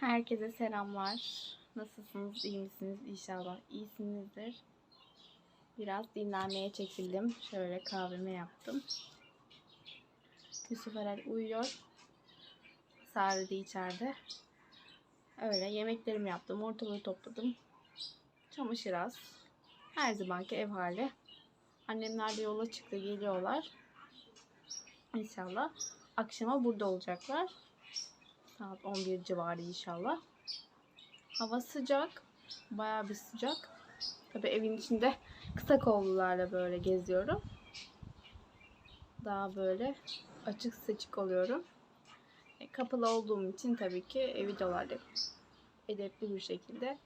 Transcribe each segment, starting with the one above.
Herkese selamlar. Nasılsınız? İyi misiniz? İnşallah iyisinizdir. Biraz dinlenmeye çekildim. Şöyle kahvemi yaptım. Yusuf Erel uyuyor. Sare de içeride. Öyle yemeklerimi yaptım. Ortalığı topladım. Çamaşır az. Her zamanki ev hali. Annemler de yola çıktı. Geliyorlar. İnşallah. Akşama burada olacaklar. Saat 11 civarı inşallah. Hava sıcak. Bayağı bir sıcak. Tabii evin içinde kısa kollularla böyle geziyorum. Daha böyle açık seçik oluyorum. E, kapalı olduğum için tabii ki e, videolarda edepli bir şekilde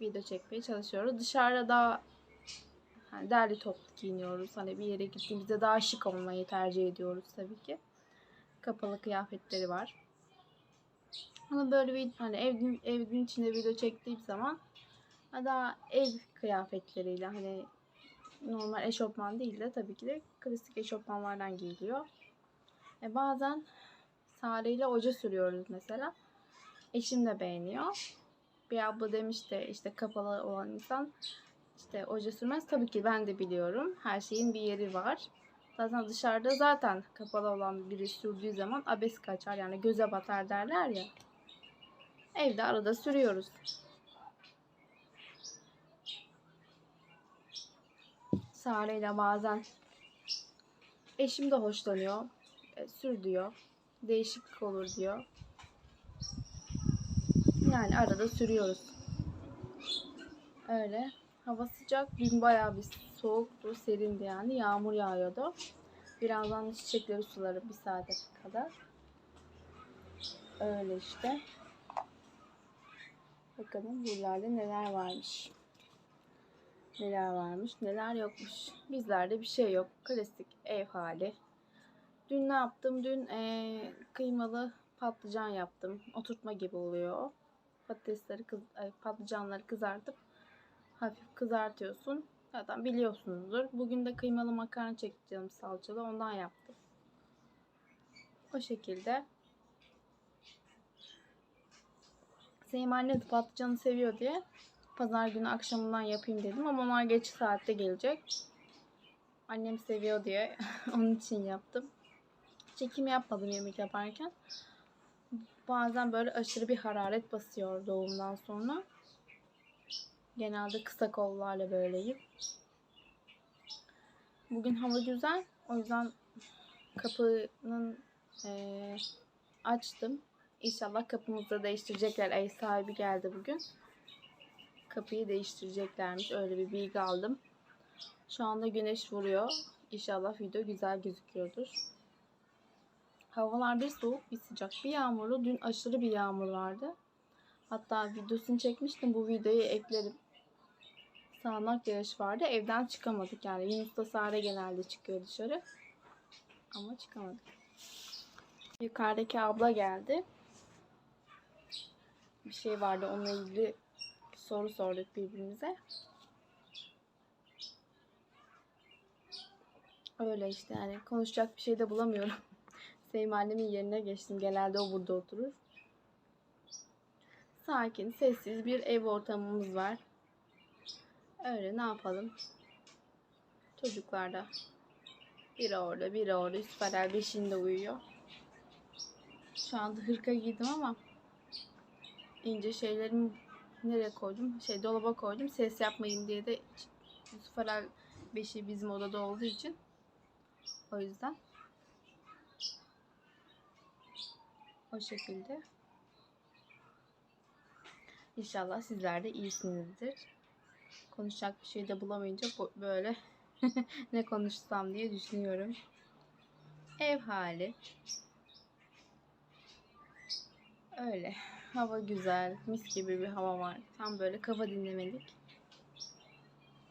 video çekmeye çalışıyoruz. Dışarıda daha hani derli toplu giyiniyoruz. Hani bir yere gittiğimizde daha şık olmayı tercih ediyoruz tabii ki. Kapalı kıyafetleri var. Ama böyle bir hani evin, evin içinde video çektiğim zaman daha ev kıyafetleriyle hani normal eşofman değil de tabii ki de klasik eşofmanlardan giyiliyor. E bazen Sare ile oje sürüyoruz mesela. Eşim de beğeniyor. Bir abla demiş de işte kapalı olan insan işte oje sürmez. Tabii ki ben de biliyorum. Her şeyin bir yeri var. Zaten dışarıda zaten kapalı olan biri sürdüğü zaman abes kaçar yani göze batar derler ya. Evde arada sürüyoruz. Sare ile bazen eşim de hoşlanıyor. E, sür diyor. Değişiklik olur diyor. Yani arada sürüyoruz. Öyle. Hava sıcak. Dün bayağı bir soğuktu, serindi yani. Yağmur yağıyordu. Birazdan çiçekleri suları bir saate kadar. Öyle işte. Bakalım buralarda neler varmış. Neler varmış, neler yokmuş. Bizlerde bir şey yok. Klasik ev hali. Dün ne yaptım? Dün eee, kıymalı patlıcan yaptım. Oturtma gibi oluyor. Patatesleri, kız, ay, patlıcanları kızartıp hafif kızartıyorsun. Zaten biliyorsunuzdur. Bugün de kıymalı makarna çekeceğim salçalı. Ondan yaptım. O şekilde. Selim anne patlıcanı seviyor diye pazar günü akşamından yapayım dedim ama onlar geç saatte gelecek. Annem seviyor diye onun için yaptım. Çekim yapmadım yemek yaparken. Bazen böyle aşırı bir hararet basıyor doğumdan sonra. Genelde kısa kollarla böyleyim. Bugün hava güzel. O yüzden kapının eee, açtım. İnşallah kapımızı değiştirecekler. Ev sahibi geldi bugün. Kapıyı değiştireceklermiş. Öyle bir bilgi aldım. Şu anda güneş vuruyor. İnşallah video güzel gözüküyordur. Havalar bir soğuk bir sıcak. Bir yağmurlu. Dün aşırı bir yağmur vardı. Hatta videosunu çekmiştim. Bu videoyu eklerim. Sağanak yağış vardı. Evden çıkamadık yani. Yunus'ta Sare genelde çıkıyor dışarı. Ama çıkamadık. Yukarıdaki abla geldi. Bir şey vardı onunla ilgili soru sorduk birbirimize. Öyle işte yani konuşacak bir şey de bulamıyorum. Sevim annemin yerine geçtim. Genelde o burada oturur. Sakin, sessiz bir ev ortamımız var. Öyle ne yapalım? Çocuklar da biri orada, biri orada. Yusuf beşinde uyuyor. Şu anda hırka giydim ama ince şeylerimi nereye koydum? Şey dolaba koydum. Ses yapmayın diye de Yusuf Aral beşi bizim odada olduğu için o yüzden o şekilde İnşallah sizler de iyisinizdir. Konuşacak bir şey de bulamayınca bu- böyle ne konuşsam diye düşünüyorum. Ev hali. Öyle. Hava güzel. Mis gibi bir hava var. Tam böyle kafa dinlemelik.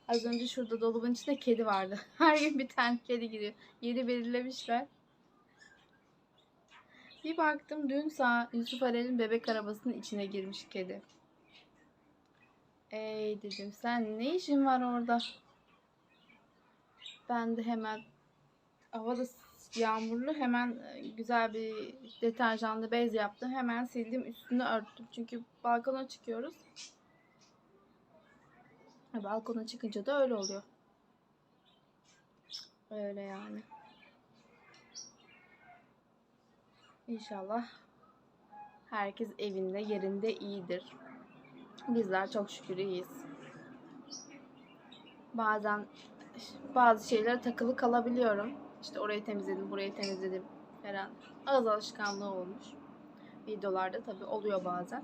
Az önce şurada dolabın içinde kedi vardı. Her gün bir tane kedi giriyor. Yeri belirlemişler. Bir baktım dün sağ Yusuf Arel'in bebek arabasının içine girmiş kedi. Ey dedim sen ne işin var orada? Ben de hemen havada yağmurlu. Hemen e, güzel bir deterjanlı bez yaptım. Hemen sildim üstünü örttüm. Çünkü balkona çıkıyoruz. Balkona çıkınca da öyle oluyor. Öyle yani. İnşallah herkes evinde yerinde iyidir. Bizler çok şükür iyiyiz. Bazen bazı şeylere takılı kalabiliyorum. İşte orayı temizledim, burayı temizledim falan. Ağız alışkanlığı olmuş. Videolarda tabii oluyor bazen.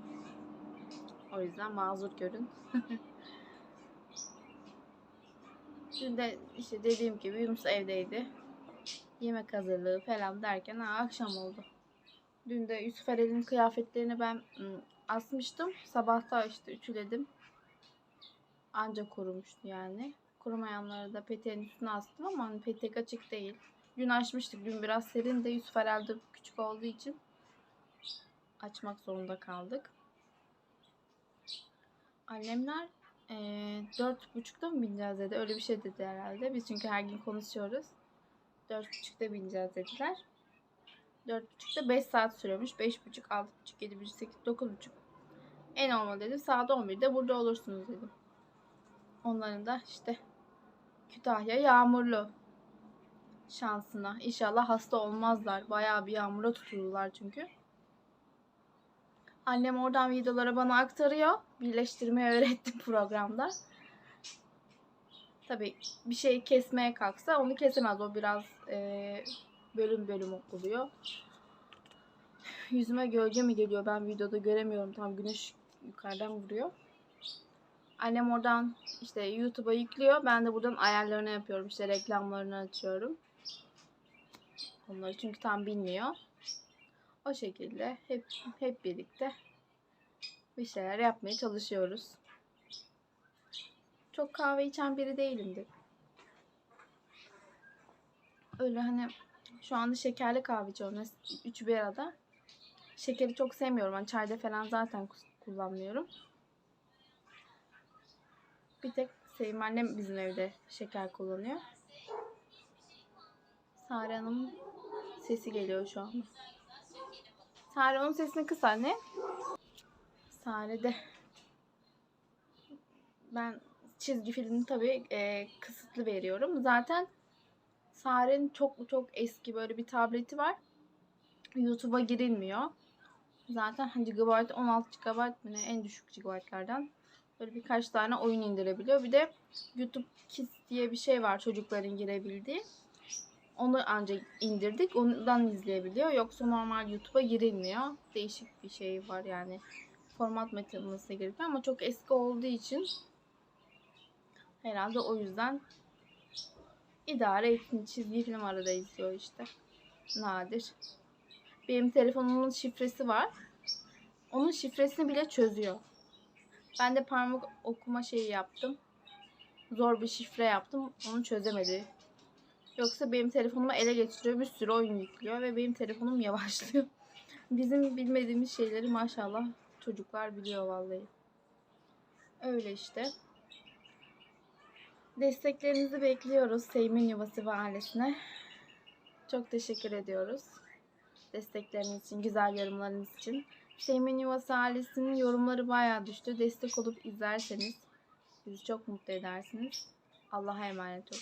O yüzden mazur görün. Dün de işte dediğim gibi Yunus evdeydi. Yemek hazırlığı falan derken ha, akşam oldu. Dün de Yusuf Erel'in kıyafetlerini ben ım, asmıştım. Sabahta işte ütüledim. Anca kurumuştu yani. Kurumayanları da peteğin üstüne astım ama hani petek açık değil. Dün açmıştık. Dün biraz serin de Yusuf herhalde küçük olduğu için açmak zorunda kaldık. Annemler eee dört buçukta mı bineceğiz dedi. Öyle bir şey dedi herhalde. Biz çünkü her gün konuşuyoruz. Dört buçukta bineceğiz dediler. Dört buçukta beş saat sürüyormuş. Beş buçuk, altı buçuk, yedi buçuk, sekiz, dokuz buçuk. En olmadı dedim. Saat 11'de burada olursunuz dedim. Onların da işte Kütahya yağmurlu şansına. İnşallah hasta olmazlar. Bayağı bir yağmura tutuldular çünkü. Annem oradan videoları bana aktarıyor. Birleştirmeyi öğretti programda. Tabii bir şey kesmeye kalksa onu kesemez. O biraz eee, bölüm bölüm oluyor. Yüzüme gölge mi geliyor? Ben videoda göremiyorum. Tam güneş yukarıdan vuruyor. Annem oradan işte YouTube'a yüklüyor. Ben de buradan ayarlarını yapıyorum. İşte reklamlarını açıyorum. Onları çünkü tam bilmiyor. O şekilde hep hep birlikte bir şeyler yapmaya çalışıyoruz. Çok kahve içen biri değilimdir. Öyle hani şu anda şekerli kahve içiyorum. Üçü bir arada. Şekeri çok sevmiyorum. Hani çayda falan zaten kullanmıyorum. Bir tek Sevim annem bizim evde şeker kullanıyor. Sare Hanım'ın sesi geliyor şu anda. Sare onun sesini kıs anne. Sare de ben çizgi filmi tabii e, kısıtlı veriyorum. Zaten Sare'nin çok çok eski böyle bir tableti var. YouTube'a girilmiyor. Zaten hani GB 16 GB mı ne en düşük GB'lardan. Böyle birkaç tane oyun indirebiliyor. Bir de YouTube Kids diye bir şey var çocukların girebildiği. Onu ancak indirdik. Ondan izleyebiliyor. Yoksa normal YouTube'a girilmiyor. Değişik bir şey var yani. Format metanızda gerekiyor ama çok eski olduğu için herhalde o yüzden idare etsin. Çizgi film arada izliyor işte. Nadir. Benim telefonumun şifresi var. Onun şifresini bile çözüyor. Ben de parmak okuma şeyi yaptım. Zor bir şifre yaptım. Onu çözemedi. Yoksa benim telefonumu ele geçiriyor. Bir sürü oyun yüklüyor ve benim telefonum yavaşlıyor. Bizim bilmediğimiz şeyleri maşallah çocuklar biliyor vallahi. Öyle işte. Desteklerinizi bekliyoruz Seymin Yuvası ve ailesine. Çok teşekkür ediyoruz. Destekleriniz için, güzel yorumlarınız için. Seymin Yuvası ailesinin yorumları bayağı düştü. Destek olup izlerseniz bizi çok mutlu edersiniz. Allah'a emanet olun.